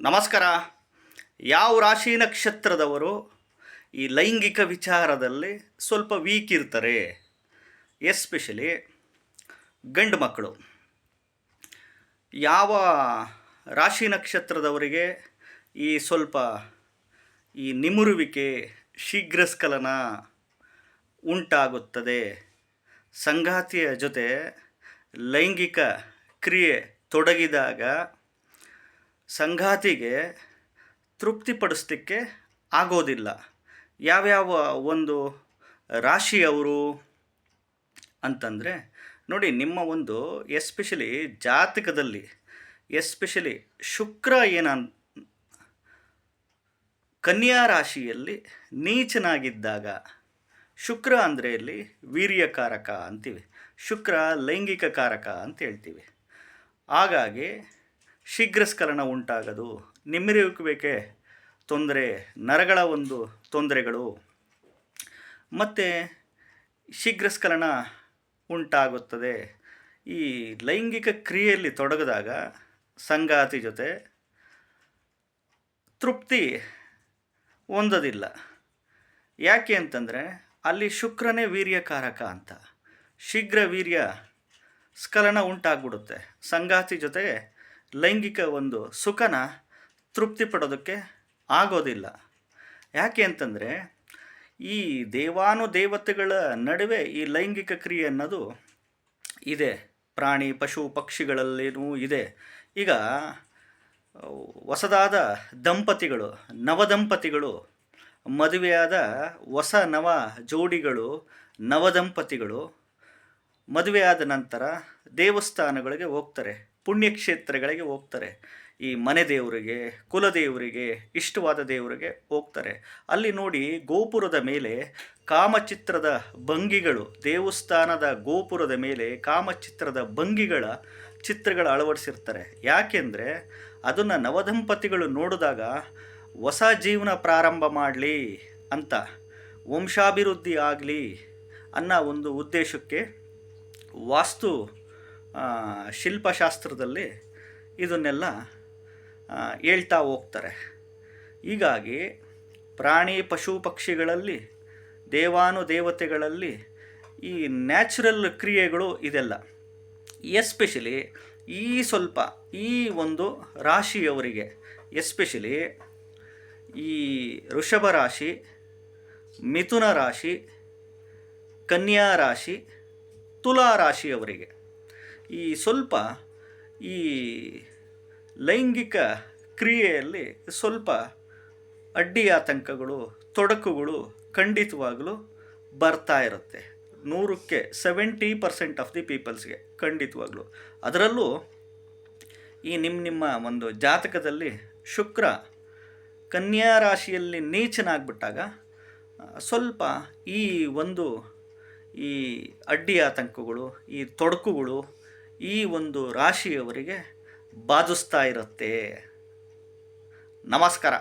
ನಮಸ್ಕಾರ. ಯಾವ ರಾಶಿ ನಕ್ಷತ್ರದವರು ಈ ಲೈಂಗಿಕ ವಿಚಾರದಲ್ಲಿ ಸ್ವಲ್ಪ ವೀಕ್ ಇರ್ತಾರೆ? ಎಸ್ಪೆಷಲಿ ಗಂಡು ಮಕ್ಕಳು. ಯಾವ ರಾಶಿ ನಕ್ಷತ್ರದವರಿಗೆ ಈ ಸ್ವಲ್ಪ ಈ ನಿಮುರುವಿಕೆ ಶೀಘ್ರಸ್ಖಲನ ಉಂಟಾಗುತ್ತದೆ? ಸಂಗಾತಿಯ ಜೊತೆ ಲೈಂಗಿಕ ಕ್ರಿಯೆ ತೊಡಗಿದಾಗ ಸಂಗಾತಿಗೆ ತೃಪ್ತಿಪಡಿಸ್ಲಿಕ್ಕೆ ಆಗೋದಿಲ್ಲ. ಯಾವ್ಯಾವ ಒಂದು ರಾಶಿಯವರು ಅಂತಂದರೆ, ನೋಡಿ ನಿಮ್ಮ ಒಂದು ಎಸ್ಪೆಷಲಿ ಜಾತಕದಲ್ಲಿ, ಎಸ್ಪೆಷಲಿ ಶುಕ್ರ ಏನ ಕನ್ಯಾ ರಾಶಿಯಲ್ಲಿ ನೀಚನಾಗಿದ್ದಾಗ, ಶುಕ್ರ ಅಂದರೆ ಇಲ್ಲಿ ವೀರ್ಯಕಾರಕ ಅಂತೀವಿ, ಶುಕ್ರ ಲೈಂಗಿಕ ಕಾರಕ ಅಂತ ಹೇಳ್ತೀವಿ. ಹಾಗಾಗಿ ಶೀಘ್ರಸ್ಖಲನ ಉಂಟಾಗದು. ನಿಮ್ಮಿರುವಿಕೆ ತೊಂದರೆ, ನರಗಳ ಒಂದು ತೊಂದರೆಗಳು. ಮತ್ತು ಶೀಘ್ರಸ್ಖಲನ ಉಂಟಾಗುತ್ತದೆ. ಈ ಲೈಂಗಿಕ ಕ್ರಿಯೆಯಲ್ಲಿ ತೊಡಗಿದಾಗ ಸಂಗಾತಿ ಜೊತೆ ತೃಪ್ತಿ ಹೊಂದೋದಿಲ್ಲ. ಯಾಕೆ ಅಂತಂದರೆ ಅಲ್ಲಿ ಶುಕ್ರನೇ ವೀರ್ಯಕಾರಕ ಅಂತ. ಶೀಘ್ರ ವೀರ್ಯ ಸ್ಖಲನ ಉಂಟಾಗ್ಬಿಡುತ್ತೆ. ಸಂಗಾತಿ ಜೊತೆ ಲೈಂಗಿಕ ಒಂದು ಸುಖನ ತೃಪ್ತಿ ಪಡೋದಕ್ಕೆ ಆಗೋದಿಲ್ಲ. ಯಾಕೆ ಅಂತಂದರೆ, ಈ ದೇವಾನುದೇವತೆಗಳ ನಡುವೆ ಈ ಲೈಂಗಿಕ ಕ್ರಿಯೆ ಅನ್ನೋದು ಇದೆ. ಪ್ರಾಣಿ, ಪಶು, ಪಕ್ಷಿಗಳಲ್ಲೇನೂ ಇದೆ. ಈಗ, ಹೊಸದಾದ ದಂಪತಿಗಳು, ನವದಂಪತಿಗಳು, ಮದುವೆಯಾದ ಹೊಸ ನವ ಜೋಡಿಗಳು, ನವದಂಪತಿಗಳು ಮದುವೆಯಾದ ನಂತರ ದೇವಸ್ಥಾನಗಳಿಗೆ ಹೋಗ್ತಾರೆ. ಪುಣ್ಯಕ್ಷೇತ್ರಗಳಿಗೆ ಹೋಗ್ತಾರೆ. ಈ ಮನೆ ದೇವರಿಗೆ ಕುಲದೇವರಿಗೆ ಇಷ್ಟವಾದ ದೇವರಿಗೆ ಹೋಗ್ತಾರೆ. ಅಲ್ಲಿ ನೋಡಿ ಗೋಪುರದ ಮೇಲೆ ಕಾಮಚಿತ್ರದ ಭಂಗಿಗಳು, ದೇವಸ್ಥಾನದ ಗೋಪುರದ ಮೇಲೆ ಕಾಮಚಿತ್ರದ ಭಂಗಿಗಳ ಚಿತ್ರಗಳು ಅಳವಡಿಸಿರ್ತಾರೆ. ಯಾಕೆಂದರೆ ಅದನ್ನು ನವದಂಪತಿಗಳು ನೋಡಿದಾಗ ಹೊಸ ಜೀವನ ಪ್ರಾರಂಭ ಮಾಡಲಿ ಅಂತ, ವಂಶಾಭಿವೃದ್ಧಿ ಆಗಲಿ ಅನ್ನೋ ಒಂದು ಉದ್ದೇಶಕ್ಕೆ ವಾಸ್ತು ಶಿಲ್ಪಶಾಸ್ತ್ರದಲ್ಲಿ ಇದನ್ನೆಲ್ಲ ಹೇಳ್ತಾ ಹೋಗ್ತಾರೆ. ಹೀಗಾಗಿ ಪ್ರಾಣಿ ಪಶು ಪಕ್ಷಿಗಳಲ್ಲಿ ದೇವಾನುದೇವತೆಗಳಲ್ಲಿ ಈ ನ್ಯಾಚುರಲ್ ಕ್ರಿಯೆಗಳು ಇದೆಲ್ಲ. ಎಸ್ಪೆಷಲಿ ಈ ಸ್ವಲ್ಪ, ಈ ಒಂದು ರಾಶಿಯವರಿಗೆ ಎಸ್ಪೆಷಲಿ ಈ ಋಷಭ ರಾಶಿ, ಮಿಥುನ ರಾಶಿ, ಕನ್ಯಾ ರಾಶಿ, ತುಲಾ ರಾಶಿಯವರಿಗೆ ಈ ಸ್ವಲ್ಪ ಈ ಲೈಂಗಿಕ ಕ್ರಿಯೆಯಲ್ಲಿ ಸ್ವಲ್ಪ ಅಡ್ಡಿ ಆತಂಕಗಳು, ತೊಡಕುಗಳು ಖಂಡಿತವಾಗಲೂ ಬರ್ತಾ ಇರುತ್ತೆ. ನೂರಕ್ಕೆ ಸೆವೆಂಟಿ ಪರ್ಸೆಂಟ್ ಆಫ್ ದಿ ಪೀಪಲ್ಸ್ಗೆ ಖಂಡಿತವಾಗ್ಲೂ. ಅದರಲ್ಲೂ ಈ ನಿಮ್ಮ ನಿಮ್ಮ ಒಂದು ಜಾತಕದಲ್ಲಿ ಶುಕ್ರ ಕನ್ಯಾ ರಾಶಿಯಲ್ಲಿ ನೀಚನಾಗ್ಬಿಟ್ಟಾಗ ಸ್ವಲ್ಪ ಈ ಒಂದು ಈ ಅಡ್ಡಿ ಆತಂಕಗಳು, ಈ ತೊಡಕುಗಳು ಈ ಒಂದು ರಾಶಿಯವರಿಗೆ ಬಾಧಿಸ್ತಾ ಇರುತ್ತೆ. ನಮಸ್ಕಾರ.